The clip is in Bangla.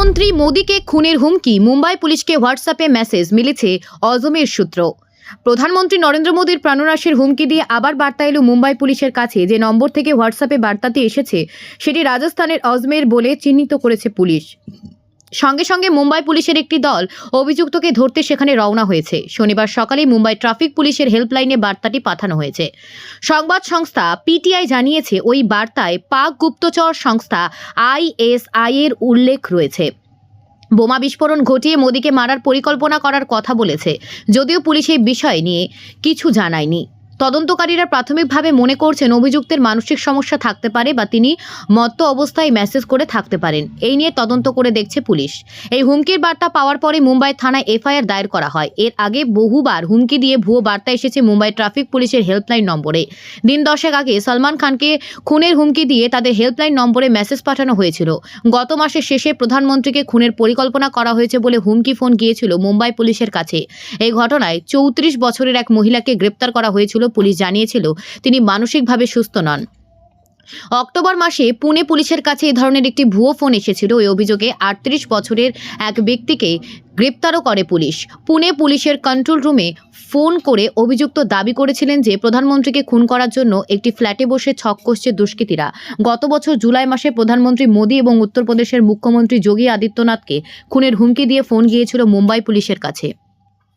প্রধানমন্ত্রী মোদীকে খুনের হুমকি, মুম্বাই পুলিশকে হোয়াটসঅ্যাপে মেসেজ, মিলেছে অজমের সূত্র। প্রধানমন্ত্রী নরেন্দ্র মোদীর প্রাণনাশের হুমকি দিয়ে আবার বার্তা এলো মুম্বাই পুলিশের কাছে, যে নম্বর থেকে হোয়াটসঅ্যাপে বার্তাটি এসেছে, সেটি রাজস্থানের অজমের বলে চিহ্নিত করেছে পুলিশ। সঙ্গে সঙ্গে মুম্বাই পুলিশের একটি দল অভিযুক্তকে ধরতে সেখানে রওনা হয়েছে। শনিবার সকালে মুম্বাই ট্রাফিক পুলিশের হেল্পলাইনে বার্তাটি পাঠানো হয়েছে। সংবাদ সংস্থা পিটিআই জানিয়েছে, ওই বার্তায় পাক গুপ্তচর সংস্থা আইএসআই এর উল্লেখ রয়েছে। বোমা বিস্ফোরণ ঘটিয়ে মোদীকে মারার পরিকল্পনা করার কথা বলেছে, যদিও পুলিশ এই বিষয় নিয়ে কিছু জানায়নি। তদন্তকারীরা প্রাথমিকভাবে মনে করছেন অভিযুক্তের মানসিক সমস্যা থাকতে পারে বা তিনি মত্ত অবস্থায় মেসেজ করে থাকতে পারেন। এই নিয়ে তদন্ত করে দেখছে পুলিশ। এই হুমকির বার্তা পাওয়ার পরে মুম্বাই থানায় এফআইআর দায়ের করা হয়। এর আগে বহুবার হুমকি দিয়ে ভুয়ো বার্তা এসেছে মুম্বাই ট্রাফিক পুলিশের হেল্পলাইন নম্বরে। দিন দশেক আগে সলমান খানকে খুনের হুমকি দিয়ে তাদের হেল্পলাইন নম্বরে মেসেজ পাঠানো হয়েছিল। গত মাসের শেষে প্রধানমন্ত্রীকে খুনের পরিকল্পনা করা হয়েছে বলে হুমকি ফোন গিয়েছিল মুম্বাই পুলিশের কাছে। এই ঘটনায় চৌত্রিশ বছরের এক মহিলাকে গ্রেপ্তার করা হয়েছিল পুলিশ জানিয়েছিল তিনি মানসিকভাবে সুস্থ নন। অক্টোবর মাসে পুনে পুলিশের কাছে এই ধরনের একটি ভুয়ো ফোন এসেছিল। ওই অভিযোগে আটত্রিশ বছরের এক ব্যক্তিকে গ্রেপ্তারও করে পুলিশ। পুনে পুলিশের কন্ট্রোল রুমে ফোন করে অভিযুক্ত দাবি করেছিলেন যে প্রধানমন্ত্রীকে খুন করার জন্য একটি ফ্ল্যাটে বসে ছক কষছে দুষ্কৃতীরা। গত বছর জুলাই মাসে প্রধানমন্ত্রী মোদী এবং উত্তরপ্রদেশের মুখ্যমন্ত্রী যোগী আদিত্যনাথকে খুনের হুমকি দিয়ে ফোন গিয়েছিল মুম্বাই পুলিশের কাছে।